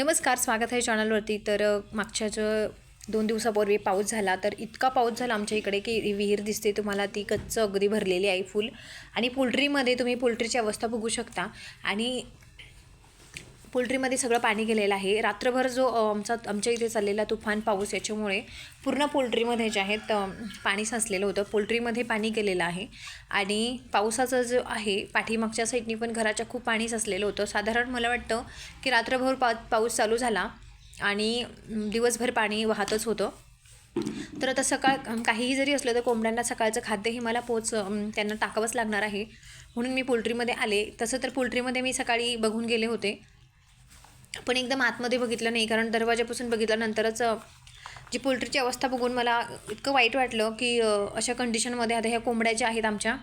नमस्कार स्वागत आहे चॅनलवरती. तर मागच्या जो दोन दिवसापूर्वी पाऊस झाला तर इतका पाऊस झाला आमच्या इकडे की विहीर दिसते तुम्हाला ती कच्च अगदी भरलेली आहे फुल. आणि पोल्ट्रीमध्ये तुम्ही पोल्ट्रीची अवस्था बघू शकता. आणि पोल्ट्रीमध्ये सगळं पाणी गेलेलं आहे. रात्रभर जो आमचा आमच्या इथे चाललेला तुफान पाऊस याच्यामुळे पूर्ण पोल्ट्रीमध्ये जे आहेत पाणी साचलेलं होतं. पोल्ट्रीमध्ये पाणी गेलेलं आहे. आणि पावसाचं जो आहे पाठीमागच्या साईडनी पण घराच्या खूप पाणी साचलेलं होतं. साधारण मला वाटतं की रात्रभर पा पाऊस चालू झाला आणि दिवसभर पाणी वाहतच होतं. तर आता सकाळ काहीही जरी असलं तर कोंबड्यांना सकाळचं खाद्यही मला पोच त्यांना टाकावंच लागणार आहे. म्हणून मी पोल्ट्रीमध्ये आले. तसं तर पोल्ट्रीमध्ये मी सकाळी बघून गेले होते. पण एकदम आतमध्ये बघितलं नाही कारण दरवाजापासून बघितल्यानंतरच जी पोल्ट्रीची अवस्था बघून मला इतकं वाईट वाटलं की अशा कंडिशनमध्ये आता ह्या कोंबड्या ज्या आहेत आमच्या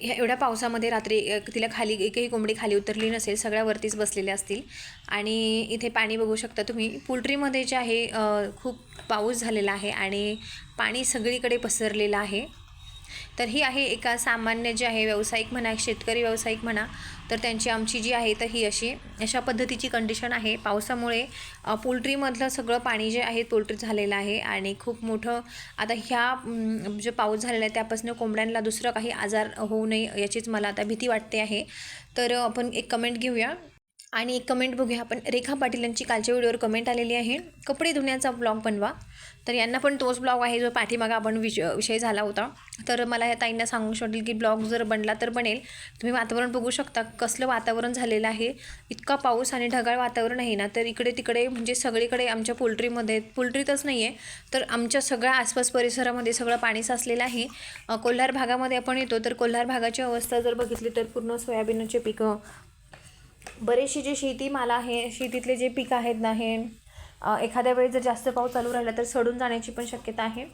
ह्या एवढ्या पावसामध्ये रात्री तिला खाली एकही कोंबडी खाली उतरली नसेल सगळ्या वरतीच बसलेल्या असतील. आणि इथे पाणी बघू शकता तुम्ही पोल्ट्रीमध्ये जे आहे खूप पाऊस झालेला आहे आणि पाणी सगळीकडे पसरलेलं आहे. तर ही आहे एका सामान्य जे आहे व्यावसायिक म्हणा शेतकरी व्यावसायिक म्हणा तर त्यांची आमची जी आहे तर ही अशी अशा पद्धतीची कंडिशन आहे. पावसामुळे पोल्ट्रीमधलं सगळं पाणी जे आहे पोल्ट्री झालेलं आहे आणि खूप मोठं आता ह्या जे पाऊस झालेला आहे त्यापासून कोंबड्यांना दुसरं काही आजार होऊ नये याचीच मला आता भीती वाटते आहे. तर आपण एक कमेंट घेऊया. आणि एक कमेंट बघूया आपण. रेखा पाटील यांची कालच्या व्हिडिओवर कमेंट आलेली आहे. कपडे धुण्याचा ब्लॉग बनवा. तर यांना पण तोच ब्लॉग आहे जो पाठीमागा आपण विष विषय झाला होता. तर मला या ताईंना सांगू शकेल की ब्लॉग जर बनला तर बनेल. तुम्ही वातावरण बघू शकता कसलं वातावरण झालेलं आहे. इतका पाऊस आणि ढगाळ वातावरण आहे ना तर इकडे तिकडे म्हणजे सगळीकडे आमच्या पोल्ट्रीमध्ये पोल्ट्रीतच नाही आहे तर आमच्या सगळ्या आसपास परिसरामध्ये सगळं पाणी साचलेलं आहे. कोल्हार भागामध्ये आपण येतो तर कोल्हार भागाची अवस्था जर बघितली तर पूर्ण सोयाबीनचे पिकं बरेचशी जे शेतीमाल आहे शेतीतले जे पीक आहेत ना हे एखाद्या वेळी जर जास्त पाऊस चालू राहिला तर सडून जाण्याची पण शक्यता आहे.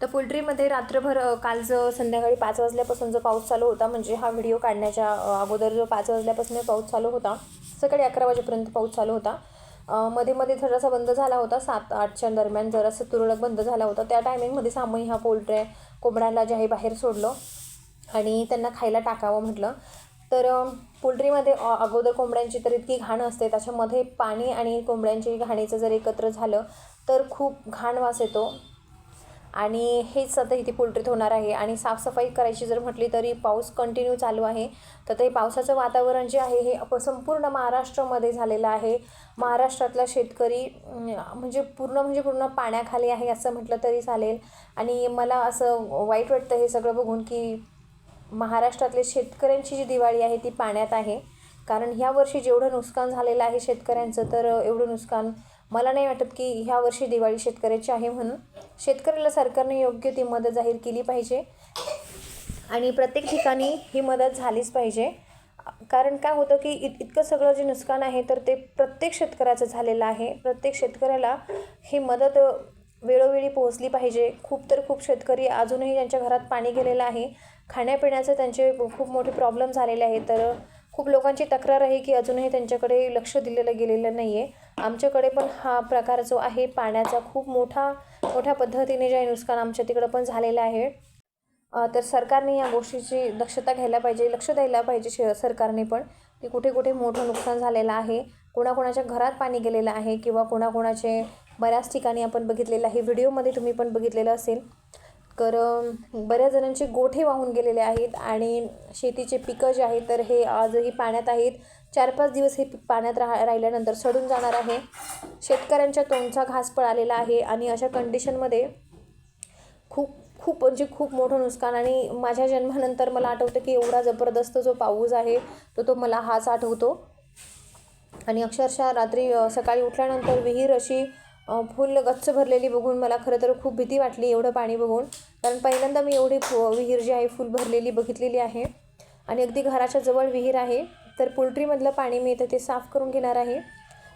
तर पोल्ट्रीमध्ये रात्रभर काल जो संध्याकाळी पाच वाजल्यापासून जो पाऊस चालू होता म्हणजे हा व्हिडिओ काढण्याच्या अगोदर जो पाच वाजल्यापासून पाऊस चालू होता सकाळी अकरा वाजेपर्यंत पाऊस चालू होता. मध्ये मध्ये थोडासा बंद झाला होता सात आठच्या दरम्यान जरासं तुरळक बंद झाला होता. त्या टायमिंगमध्ये सामूहिक हा पोल्ट्री कोंबड्यांना जे आहे बाहेर सोडलं आणि त्यांना खायला टाकावं म्हटलं. तर पोल्ट्रीमध्ये अगोदर कोंबड्यांची तर इतकी घाण असते त्याच्यामध्ये पाणी आणि कोंबड्यांची घाणीचं जर एकत्र झालं तर खूप घाण वास येतो. आणि हेच आता इथे पोल्ट्रीत होणार आहे. आणि साफसफाई करायची जर म्हटली तरी पाऊस कंटिन्यू चालू आहे. तर ते पावसाचं वातावरण जे आहे हे संपूर्ण महाराष्ट्रामध्ये झालेलं आहे. महाराष्ट्रातला शेतकरी म्हणजे पूर्ण म्हणजे पूर्ण पाण्याखाली आहे असं म्हटलं तरी चालेल. आणि मला असं वाईट वाटतं हे सगळं बघून की महाराष्ट्रातले शेतकऱ्यांची जी दिवाळी आहे ती पाण्यात आहे. कारण ह्या वर्षी जेवढं नुकसान झालेलं आहे शेतकऱ्यांचं तर एवढं नुकसान मला नाही वाटत की ह्या वर्षी दिवाळी शेतकऱ्याची आहे म्हणून. शेतकऱ्याला सरकारने योग्य ती मदत जाहीर केली पाहिजे. आणि प्रत्येक ठिकाणी ही मदत झालीच पाहिजे. कारण काय होतं की इत इतकं सगळं जे नुकसान आहे तर ते प्रत्येक शेतकऱ्याचं झालेलं आहे. प्रत्येक शेतकऱ्याला ही मदत वेळोवेळी पोहोचली पाहिजे. खूप तर खूप शेतकरी अजूनही त्यांच्या घरात पाणी गेलेलं आहे. खाण्यापिण्याचे त्यांचे खूप मोठे प्रॉब्लेम झालेले आहेत. तर खूप लोकांची तक्रार आहे की अजूनही त्यांच्याकडे लक्ष दिलेलं गेलेलं नाही आहे आमच्याकडे पण हा प्रकार जो आहे पाण्याचा खूप मोठा मोठ्या पद्धतीने जे आहे नुकसान आमच्या तिकडं पण झालेलं आहे. तर सरकारने या गोष्टीची दक्षता घ्यायला पाहिजे लक्ष द्यायला पाहिजे श सरकारने पण. की कुठे कुठे मोठं नुकसान झालेलं आहे. कोणाकोणाच्या घरात पाणी गेलेलं आहे किंवा कोणाकोणाचे बऱ्याच ठिकाणी आपण बघितलेलं आहे. व्हिडिओमध्ये तुम्ही पण बघितलेलं असेल. तर बऱ्याच जणांचे गोठे वाहून गेलेले आहेत आणि शेतीचे पिकं जे आहेत तर हे आजही पाण्यात आहेत. चार पाच दिवस हे पीक पाण्यात राहा राहिल्यानंतर सडून जाणार आहे. शेतकऱ्यांच्या तोंडचा घास पळालेला आहे आणि अशा कंडिशनमध्ये खूप खूप म्हणजे खूप मोठं नुकसान आणि माझ्या जन्मानंतर मला आठवतं की एवढा जबरदस्त जो पाऊस आहे तो तो मला हाच आठवतो. आणि अक्षरशः रात्री सकाळी उठल्यानंतर विहीर अशी फुल गच्च भरलेली बघून मला खरं तर खूप भीती वाटली एवढं पाणी बघून. कारण पहिल्यांदा मी एवढी फु विहीर जी आहे फुल भरलेली बघितलेली आहे. आणि अगदी घराच्या जवळ विहीर आहे तर पोल्ट्रीमधलं पाणी मी इथं ते साफ करून घेणार आहे.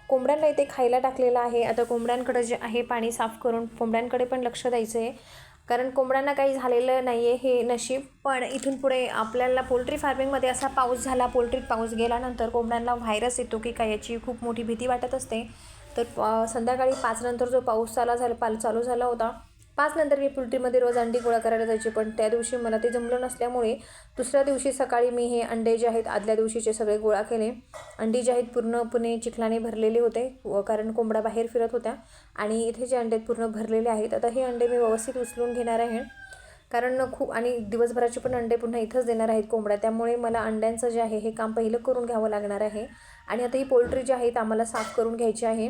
कोंबड्यांना इथे खायला टाकलेलं आहे. आता कोंबड्यांकडं जे आहे पाणी साफ करून कोंबड्यांकडे पण लक्ष द्यायचं आहे कारण कोंबड्यांना काही झालेलं नाही आहे हे नशीब. पण इथून पुढे आपल्याला पोल्ट्री फार्मिंगमध्ये असा पाऊस झाला पोल्ट्रीत पाऊस गेल्यानंतर कोंबड्यांना व्हायरस येतो की काय याची खूप मोठी भीती वाटत असते. तर संध्याकाळी पाचनंतर जो पाऊस चाला झाला पाल चालू झाला होता पाचनंतर मी पोल्ट्रीमध्ये रोज अंडी गोळा करायला जायची. पण त्या दिवशी मला ते जमलं नसल्यामुळे दुसऱ्या दिवशी सकाळी मी हे अंडे जे आहेत आदल्या दिवशीचे सगळे गोळा केले. अंडी जे आहेत पूर्णपणे चिखलाने भरलेले होते व कारण कोंबडा बाहेर फिरत होत्या. आणि इथे जे अंडे आहेत पूर्ण भरलेले आहेत. आता हे अंडे मी व्यवस्थित उचलून घेणार आहे. कारण खूप आणि दिवसभराचे पण अंडे पुन्हा इथंच देणार आहेत कोंबड्या. त्यामुळे मला अंड्यांचं जे आहे हे काम पहिलं करून घ्यावं लागणार आहे. आणि आता ही पोल्ट्री जी आहेत आम्हाला साफ करून घ्यायची आहे.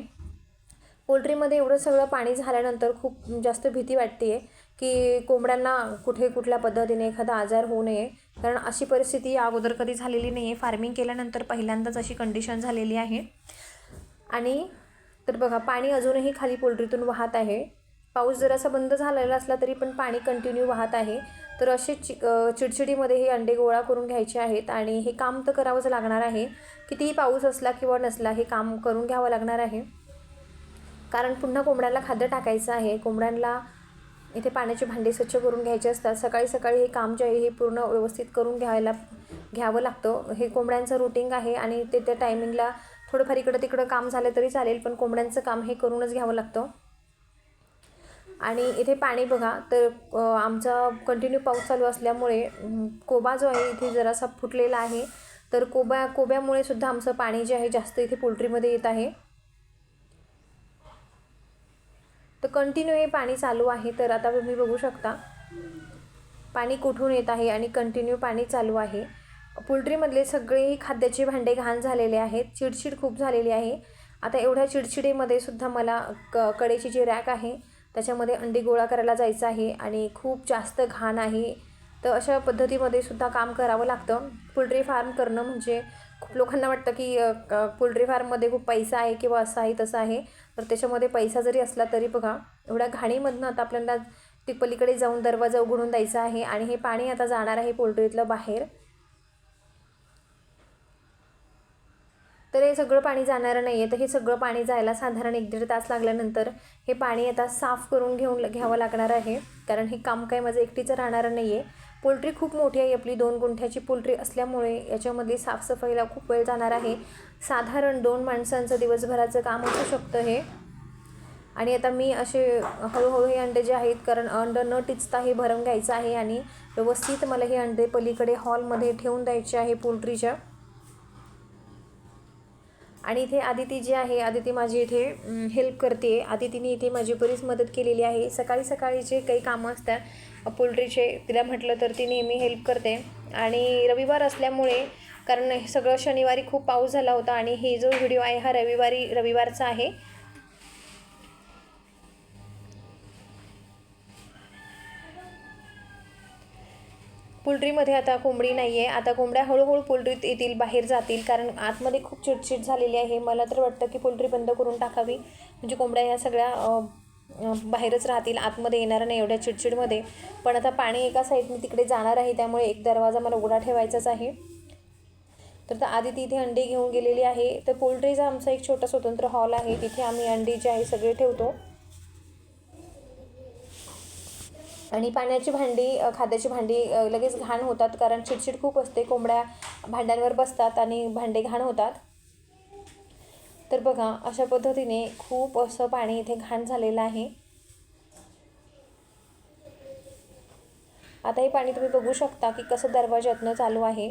पोल्ट्रीमध्ये एवढं सगळं पाणी झाल्यानंतर खूप जास्त भीती वाटते आहे की कोंबड्यांना कुठे कुठल्या पद्धतीने एखादा आजार होऊ नये. कारण अशी परिस्थिती या अगोदर कधी झालेली नाही आहे फार्मिंग केल्यानंतर पहिल्यांदाच अशी कंडिशन झालेली आहे. आणि तर बघा पाणी अजूनही खाली पोल्ट्रीतून वाहत आहे. पाऊस जरासा बंद झालेला असला तरी पण पाणी कंटिन्यू वाहत आहे. तर असे चि चिडचिडीमध्ये हे अंडे गोळा करून घ्यायचे आहेत आणि हे काम तर करावंच लागणार आहे. कितीही पाऊस असला किंवा नसला हे काम करून घ्यावं लागणार आहे. कारण पुन्हा कोंबड्यांना खाद्य टाकायचं आहे. कोंबड्यांना इथे पाण्याची भांडी स्वच्छ करून घ्यायचे असतात. सकाळी सकाळी हे काम जे आहे हे पूर्ण व्यवस्थित करून घ्यायला घ्यावं लागतं. हे कोंबड्यांचं रुटीन आहे आणि ते त्या टायमिंगला थोडंफार इकडं तिकडं काम झालं तरी चालेल पण कोंबड्यांचं काम हे करूनच घ्यावं लागतं. आणि इथे पाणी बघा तर आमचा कंटिन्यू पाऊस चालू असल्यामुळे कोबा जो आहे इथे जरासा फुटलेला आहे. तर कोबा कोब्यामुळे सुद्धा आमचं पाणी जे आहे जास्त इथे पोल्ट्रीमध्ये येत आहे. तर कंटिन्यू हे पाणी चालू आहे तर आता तुम्ही बघू शकता. पाणी कुठून येत आहे आणि कंटिन्यू पाणी चालू आहे. पोल्ट्रीमधले सगळेही खाद्याचे भांडे घाण झालेले आहेत चिडचिड खूप झालेली आहे. आता एवढ्या चिडचिडीमध्ये सुद्धा मला क कडेची जी रॅक आहे त्याच्यामध्ये अंडी गोळा करायला जायचं आहे आणि खूप जास्त घाण आहे. तर अशा पद्धतीमध्ये सुद्धा काम करावं लागतं. पोल्ट्री फार्म करणं म्हणजे लोकांना वाटतं की पोल्ट्री फार्ममध्ये खूप पैसा आहे किंवा असं आहे तसं आहे. तर त्याच्यामध्ये पैसा जरी असला तरी बघा एवढ्या घाणीमधनं आता आपल्याला ते पलीकडे जाऊन दरवाजा उघडून द्यायचा आहे आणि हे पाणी आता जाणार आहे पोल्ट्रीतलं बाहेर. तर हे सगळं पाणी जाणारं नाही आहे तर हे सगळं पाणी जायला साधारण एक दीड तास लागल्यानंतर हे पाणी आता साफ करून घेऊन घ्यावं लागणार आहे. कारण हे काम काय माझं एकटीचं राहणारं नाही आहे पोल्ट्री खूप मोठी आहे. आपली दोन गुंठ्याची पोल्ट्री असल्यामुळे याच्यामध्ये साफसफाईला खूप वेळ जाणार आहे. साधारण दोन माणसांचं दिवसभराचं काम असू शकतं हे. आणि आता मी असे हळूहळू हे अंडे जे आहेत कारण अंड न टिचता हे भरून घ्यायचं आहे आणि व्यवस्थित मला हे अंडे पलीकडे हॉलमध्ये ठेवून द्यायचे आहे पोल्ट्रीच्या. आणि इथे आदिती जी आहे आदिती माझी इथे हेल्प करते. आदितीने इथे माझी बरीच मदत केलेली आहे. सकाळी सकाळी जे काही कामं असतात पोल्ट्रीचे तिला म्हटलं तर ती नेहमी हेल्प करते. आणि रविवार असल्यामुळे कारण हे सगळं शनिवारी खूप पाऊस झाला होता आणि हे जो व्हिडिओ आहे हा रविवारी रविवारचा आहे. पोल्ट्रीमध्ये आता कोंबडी नाही आहे आता कोंबड्या हळूहळू पोल्ट्रीत येतील बाहेर जातील. कारण आतमध्ये खूप चिडचिड झालेली आहे. मला तर वाटतं की पोल्ट्री बंद करून टाकावी. म्हणजे कोंबड्या ह्या सगळ्या बाहेरच राहतील आतमध्ये येणार नाही एवढ्या चिडचिडमध्ये. पण आता पाणी एका साईडने तिकडे जाणार आहे त्यामुळे एक दरवाजा मला उघडा ठेवायचाच आहे. तर आता आधी तिथे अंडी घेऊन गेलेली आहे. तर पोल्ट्रीचा आमचा एक छोटा स्वतंत्र हॉल आहे. तिथे आम्ही अंडी जे आहे सगळे ठेवतो. आणि पाण्याची भांडी खाद्याची भांडी लगेच घाण होतात कारण चिडचिड खूप असते. कोंबड्या भांड्यांवर बसतात आणि भांडे घाण होतात. तर बघा अशा पद्धतीने खूप असं पाणी इथे घाण झालेलं आहे. आता हे पाणी तुम्ही बघू शकता की कसं दरवाज्यातनं चालू आहे.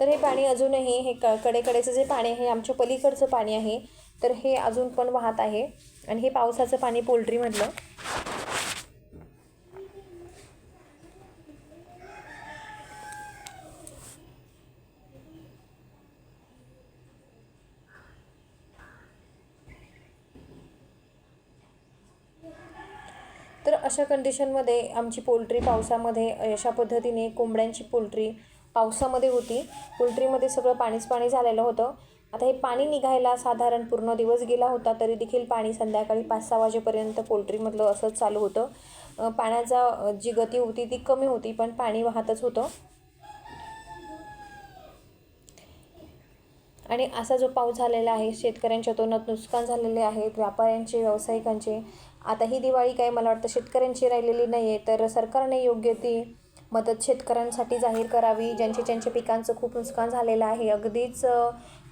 तर हे पाणी अजूनही हे क कडेकडेचं जे पाणी आहे आमच्या पलीकडचं पाणी आहे. तर हे अजून पण वाहत आहे. आणि हे पावसाचं पाणी पोल्ट्रीमधलं तर अशा कंडिशनमध्ये आमची पोल्ट्री पावसामध्ये अशा पद्धतीने कोंबड्यांची पोल्ट्री पावसामध्ये होती. पोल्ट्रीमध्ये सगळं पाणीच पाणी झालेलं होतं. आता हे पाणी निघायला साधारण पूर्ण दिवस गेला होता तरी देखील पाणी संध्याकाळी पाच सहा वाजेपर्यंत पोल्ट्रीमधलं असंच चालू होतं. पाण्याचा जी गती होती ती कमी होती पण पाणी वाहतच होतं. आणि असा जो पाऊस झालेला आहे शेतकऱ्यांच्या तोंडात नुकसान झालेले आहेत व्यापाऱ्यांचे व्यावसायिकांचे आता ही दिवाळी काय मला वाटतं शेतकऱ्यांची राहिलेली नाही आहे तर सरकारने योग्य ती मदत शेतकऱ्यांसाठी जाहीर करावी ज्यांचे ज्यांच्या पिकांचं खूप नुकसान झालेलं आहे. अगदीच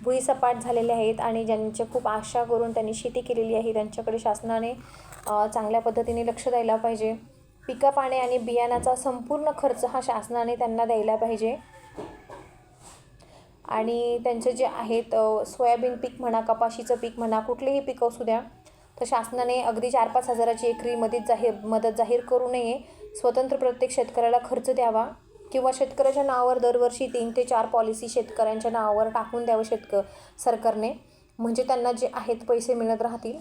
भुईसपाट झालेले आहेत आणि ज्यांच्या खूप आशा करून त्यांनी शेती केलेली आहे त्यांच्याकडे शासनाने चांगल्या पद्धतीने लक्ष द्यायला पाहिजे. पिका पाणी आणि बियाणाचा संपूर्ण खर्च हा शासनाने त्यांना द्यायला पाहिजे. आणि त्यांचे जे आहेत सोयाबीन पीक म्हणा कपाशीचं पीक म्हणा कुठलेही पीक असू द्या तर शासनाने अगदी चार पाच हजाराची एकरी मदत जाहीर मदत जाहीर करू नये. स्वतंत्र प्रत्येक शेतकऱ्याला खर्च द्यावा किंवा शेतकऱ्याच्या नावावर दरवर्षी तीन ते चार पॉलिसी शेतकऱ्यांच्या नावावर टाकून द्यावं शेतक सरकारने. म्हणजे त्यांना जे आहेत पैसे मिळत राहतील.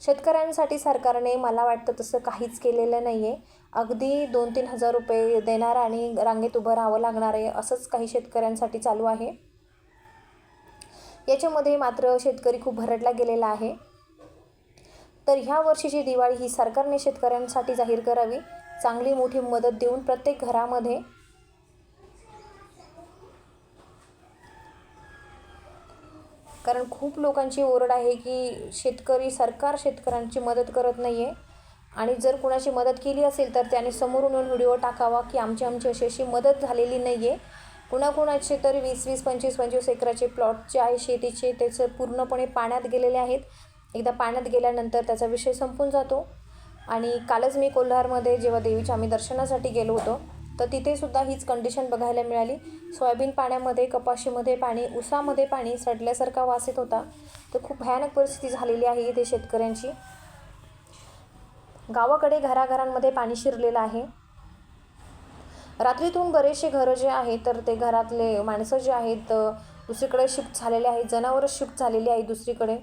शेतकऱ्यांसाठी सरकारने मला वाटतं तसं काहीच केलेलं नाही आहे अगदी दोन तीन हजार रुपये देणार आणि रांगेत उभं राहावं लागणार आहे असंच काही शेतकऱ्यांसाठी चालू आहे. याच्यामध्ये मात्र शेतकरी खूप भरडला गेलेला आहे. तर ह्या वर्षीची दिवाळी ही सरकारने शेतकऱ्यांसाठी जाहीर करावी. चांगली मोठी मदत देऊन प्रत्येक घरामध्ये कारण खूप लोकांची ओरड आहे की शेतकरी सरकार शेतकऱ्यांची मदत करत नाही आहे आणि जर कुणाची मदत केली असेल तर त्याने समोरून येऊन व्हिडिओ टाकावा की आमची आमची अशी अशी मदत झालेली नाही आहे कुणाकुणाचे तर वीस वीस पंचवीस पंचवीस एकराचे प्लॉट जे आहे शेतीचे त्याचं पूर्णपणे पाण्यात गेलेले आहेत. एकदा पाण्यात गेल्यानंतर त्याचा विषय संपून जातो. आणि कालच मी कोल्हारमध्ये जेव्हा देवीच्या आम्ही दर्शनासाठी गेलो होतो तर तिथेसुद्धा हीच कंडिशन बघायला मिळाली. सोयाबीन पाण्यामध्ये कपाशीमध्ये पाणी उसामध्ये पाणी सडल्यासारखा वास येत होता. तर खूप भयानक परिस्थिती झालेली आहे इथे शेतकऱ्यांची. गावाकडे घराघरांमध्ये पाणी शिरलेलं आहे. रात्रीतून बरेचसे घरं जे आहेत तर ते घरातले माणसं जे आहेत दुसरीकडे शिफ्ट झालेले आहेत जनावरं शिफ्ट झालेली आहेत दुसरीकडे.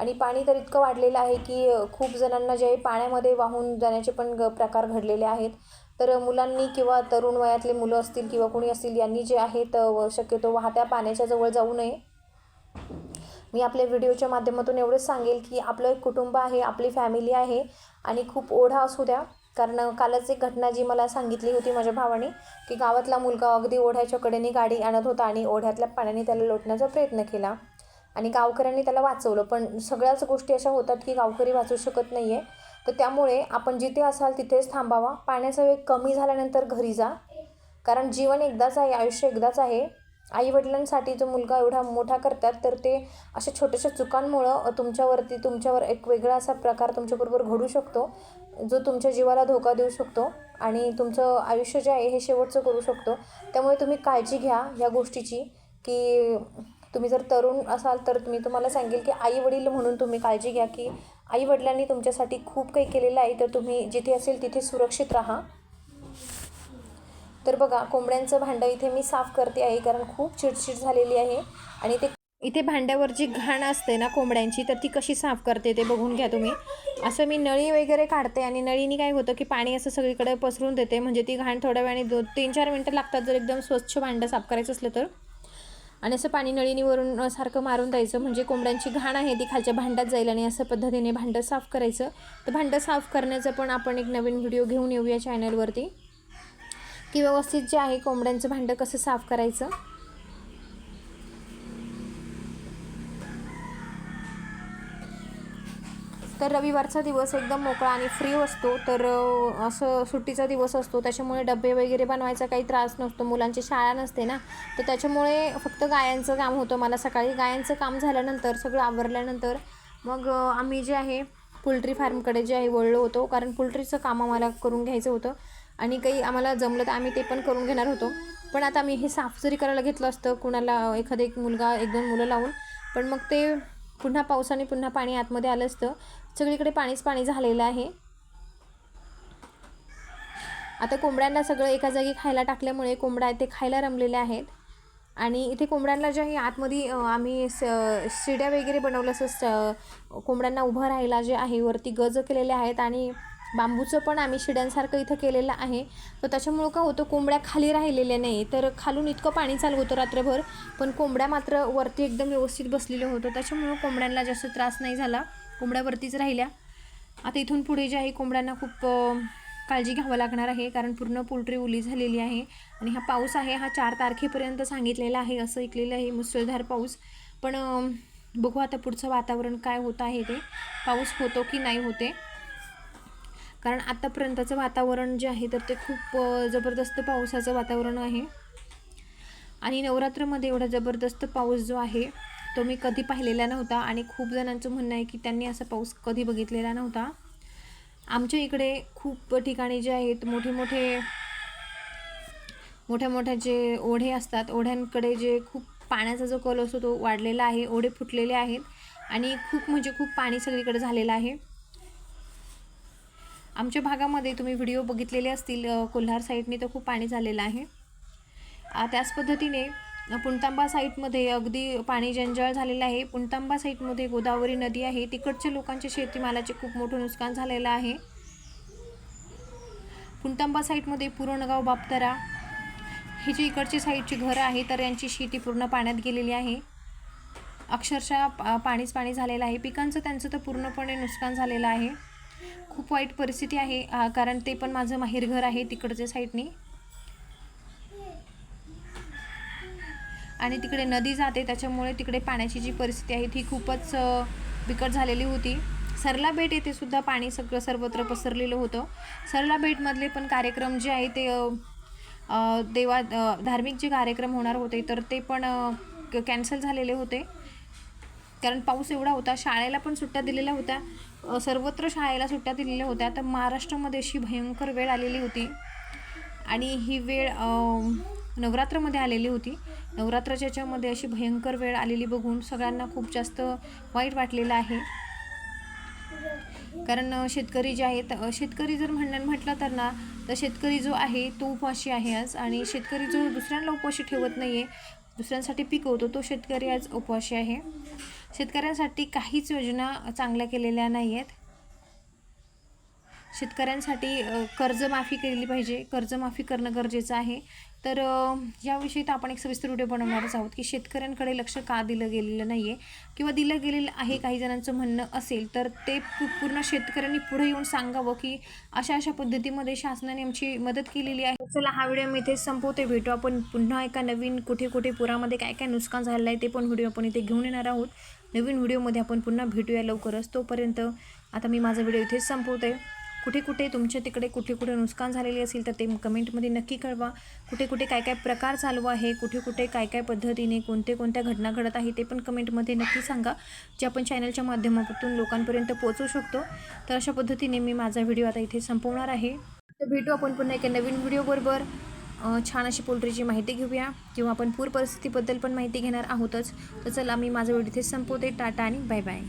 आणि पाणी तर इतकं वाढलेलं आहे की खूप जणांना जे पाण्यामध्ये वाहून जाण्याचे पण ग प्रकार घडलेले आहेत. तर मुलांनी किंवा तरुण वयातले मुलं असतील किंवा कोणी असतील यांनी जे आहेत अ, शक्यतो वाहत्या पाण्याच्या जवळ जाऊ नये. मी आपल्या व्हिडिओच्या माध्यमातून एवढंच सांगेल की आपलं एक कुटुंब आहे आपली फॅमिली आहे आणि खूप ओढा असू द्या. कारण कालच एक घटना जी मला सांगितली होती माझ्या भावाने की गावातला मुलगा अगदी ओढ्याच्या कडेने गाडी आणत होता आणि ओढ्यातल्या पाण्याने त्याला लोटण्याचा प्रयत्न केला. आणि गावकऱ्यांनी त्याला वाचवलं. पण सगळ्याच गोष्टी अशा होतात की गावकरी वाचू शकत नाही आहे तर त्यामुळे आपण जिथे असाल तिथेच थांबावा. पाण्याचा वेग कमी झाल्यानंतर घरी जा. कारण जीवन एकदाच आहे आयुष्य एकदाच आहे. आईवडिलांसाठी जो मुलगा एवढा मोठा करतात तर ते अशा छोट्याशा चुकांमुळं तुमच्यावरती तुमच्यावर एक वेगळा असा प्रकार तुमच्याबरोबर घडू शकतो जो तुमच्या जीवाला धोका देऊ शकतो आणि तुमचं आयुष्य जे आहे हे शेवटचं करू शकतो. त्यामुळे तुम्ही काळजी घ्या या गोष्टीची की तुम्ही जर तरुण असाल तर मी तुम्हाला सांगेल की आई वडील म्हणून तुम्ही काळजी घ्या की आई वडिलांनी तुमच्यासाठी खूप काही केलेलं आहे तर तुम्ही जिथे असेल तिथे सुरक्षित राहा. तर बघा कोंबड्यांचं भांडं इथे मी साफ करते आहे कारण खूप चिडचिड झालेली आहे. आणि ते इथे भांड्यावर जी घाण असते ना कोंबड्यांची तर ती कशी साफ करते ते बघून घ्या तुम्ही. असं मी नळी वगैरे काढते आणि नळीनी काय होतं की पाणी असं सगळीकडे पसरून देते म्हणजे ती घाण थोड्या वेळाने दोन तीन चार मिनटं लागतात जर एकदम स्वच्छ भांडं साफ करायचं असलं तर. आणि असं पाणी नळीनीवरून सारखं मारून द्यायचं. म्हणजे कोंबड्यांची घाण आहे ती खालच्या भांड्यात जाईल आणि असं पद्धतीने भांडं साफ करायचं. तर भांडं साफ करण्याचं पण आपण एक नवीन व्हिडिओ घेऊन येऊया चॅनलवरती की व्यवस्थित जे आहे कोंबड्यांचं भांडं कसं साफ करायचं. तर रविवारचा दिवस एकदम मोकळा आणि फ्री असतो. तर असं सुट्टीचा दिवस असतो. त्याच्यामुळे डबे वगैरे बनवायचा काही त्रास नसतो. मुलांची शाळा नसते ना. तर त्याच्यामुळे फक्त गायांचं काम होतं मला सकाळी. गायांचं काम झाल्यानंतर सगळं आवरल्यानंतर मग आम्ही जे आहे पोल्ट्री फार्मकडे जे आहे वळलो होतो. कारण पोल्ट्रीचं काम आम्हाला करून घ्यायचं होतं. आणि काही आम्हाला जमलं तर आम्ही ते पण करून घेणार होतो. पण आता मी हे साफ जरी करायला घेतलं असतं. कुणाला एखादं एक मुलगा एक दोन मुलं लावून. पण मग ते पुन्हा पावसाने पुन्हा पाणी आतमध्ये आलं असतं. सगळीकडे पाणीच पाणी झालेलं आहे. आता कोंबड्यांना सगळं एका जागी खायला टाकल्यामुळे कोंबड्या ते खायला रमलेले आहेत. आणि इथे कोंबड्यांना जे आहे आतमध्ये आम्ही स शिड्या वगैरे बनवलं असं स कोंबड्यांना उभं राहायला जे आहे वरती गज केलेले आहेत आणि बांबूचं पण आम्ही शिड्यांसारखं इथं केलेलं आहे. तर त्याच्यामुळं का होतं कोंबड्या खाली राहिलेल्या नाही तर खालून इतकं पाणी चालू होतं रात्रभर पण कोंबड्या मात्र वरती एकदम व्यवस्थित बसलेलं होतं त्याच्यामुळं कोंबड्यांना जास्त त्रास नाही झाला. कोंबड्यावरतीच राहिल्या. आता इथून पुढे जे आहे कोंबड्यांना खूप काळजी घ्यावं लागणार आहे कारण पूर्ण पोल्ट्री ओली झालेली आहे. आणि हा पाऊस आहे हा चार तारखेपर्यंत सांगितलेला आहे असं ऐकलेलं आहे मुसळधार पाऊस. पण बघू आता पुढचं वातावरण काय होतं आहे ते. पाऊस होतो की नाही होते. कारण आत्तापर्यंतचं वातावरण जे आहे तर ते खूप जबरदस्त पावसाचं वातावरण आहे. आणि नवरात्रमध्ये एवढा जबरदस्त पाऊस जो आहे तो मी कधी पाहिलेला नव्हता. आणि खूप जणांचं म्हणणं आहे की त्यांनी असा पाऊस कधी बघितलेला नव्हता. आमच्या इकडे खूप ठिकाणी जे आहेत मोठे मोठे मोठ्या मोठ्या जे ओढे असतात ओढ्यांकडे जे खूप पाण्याचा जो कल असतो तो वाढलेला आहे ओढे फुटलेले आहेत. आणि खूप म्हणजे खूप पाणी सगळीकडे झालेलं आहे. आमच्या भागामध्ये तुम्ही व्हिडिओ बघितलेले असतील कोल्हार साईडने तर खूप पाणी झालेलं आहे. त्याच पद्धतीने पुणतांबा साईटमध्ये अगदी पाणी जंजाळ झालेलं आहे. पुणतांबा साईटमध्ये गोदावरी नदी आहे. तिकडच्या लोकांच्या शेतीमालाचे खूप मोठं नुकसान झालेलं आहे. पुणतांबा साईटमध्ये पुरणगाव बापतरा हे जे इकडची साईडची घरं आहे तर यांची शेती पूर्ण पाण्यात गेलेली आहे. अक्षरशः पा- पाणीच पाणी झालेलं आहे. पिकांचं त्यांचं तर पूर्णपणे नुकसान झालेलं आहे. खूप वाईट परिस्थिती आहे कारण ते पण माझं माहेरघर आहे तिकडच्या साईडनी. आणि तिकडे नदी जाते त्याच्यामुळे तिकडे पाण्याची जी परिस्थिती आहे ती खूपच बिकट झालेली होती. सरला बेट येथे सुद्धा पाणी सगळं सर्वत्र पसरलेलं होतं. सरला बेटमधले पण कार्यक्रम जे आहे ते देवा धार्मिक जे कार्यक्रम होणार होते तर ते पण कॅन्सल झालेले होते. कारण पाऊस एवढा होता शाळेला पण सुट्ट्या दिलेल्या होत्या. सर्वत्र शाळेला सुट्ट्या दिलेल्या होत्या. तर महाराष्ट्रामध्ये अशी भयंकर वेळ आलेली होती. आणि ही वेळ नवरात्रामध्ये आलेली होती. नवरात्राच्या याच्यामध्ये अशी भयंकर वेळ आलेली बघून सगळ्यांना खूप जास्त वाईट वाटलेलं आहे. कारण शेतकरी जे आहेत शेतकरी जर म्हणणं म्हटलं तर ना तर शेतकरी जो आहे तो उपाशी आहे आज. आणि शेतकरी जो दुसऱ्यांना उपाशी ठेवत नाही आहे दुसऱ्यांसाठी पिकवतो तो शेतकरी आज उपाशी आहे. शेतकऱ्यांसाठी काहीच योजना चांगल्या केलेल्या नाही आहेत शेतकऱ्यांसाठी कर्जमाफी केली पाहिजे. कर्जमाफी करणं गरजेचं आहे. तर याविषयी तर आपण एक सविस्तर व्हिडिओ बनवणारच आहोत की शेतकऱ्यांकडे लक्ष का दिलं गेलेलं नाही आहे किंवा दिलं गेलेलं आहे काही जणांचं म्हणणं असेल तर ते पूर्ण शेतकऱ्यांनी पुढे येऊन सांगावं की अशा अशा पद्धतीमध्ये शासनाने आमची मदत केलेली आहे. चला हा व्हिडिओ मी इथे संपवते. भेटू आपण पुन्हा एका नवीन कुठे कुठे पुरामध्ये काय काय नुकसान झालं आहे ते पण व्हिडिओ आपण इथे घेऊन येणार आहोत. नवीन व्हिडिओमध्ये आपण पुन्हा भेटूया लवकरच. तोपर्यंत आता मी माझा व्हिडिओ इथेच संपवते. कुठे कुठे तुमच्या तिकडे कुठे कुठे नुकसान झालेले असेल तर ते कमेंटमध्ये नक्की कळवा. कुठे कुठे काय काय प्रकार चालू आहे कुठे कुठे काय काय पद्धतीने कोणते कोणत्या घटना घडत आहे ते पण कमेंटमध्ये नक्की सांगा जे आपण चॅनलच्या माध्यमातून लोकांपर्यंत पोहोचू शकतो. तर अशा पद्धतीने मी माझा व्हिडिओ आता इथे संपवणार आहे. तर भेटू आपण पुन्हा एका नवीन व्हिडिओबरोबर. छान अशी पोल्ट्रीची माहिती घेऊया किंवा आपण पूर परिस्थितीबद्दल पण माहिती घेणार आहोतच. तर चला मी माझा व्हिडिओ इथे संपवते. टाटा आणि बाय बाय.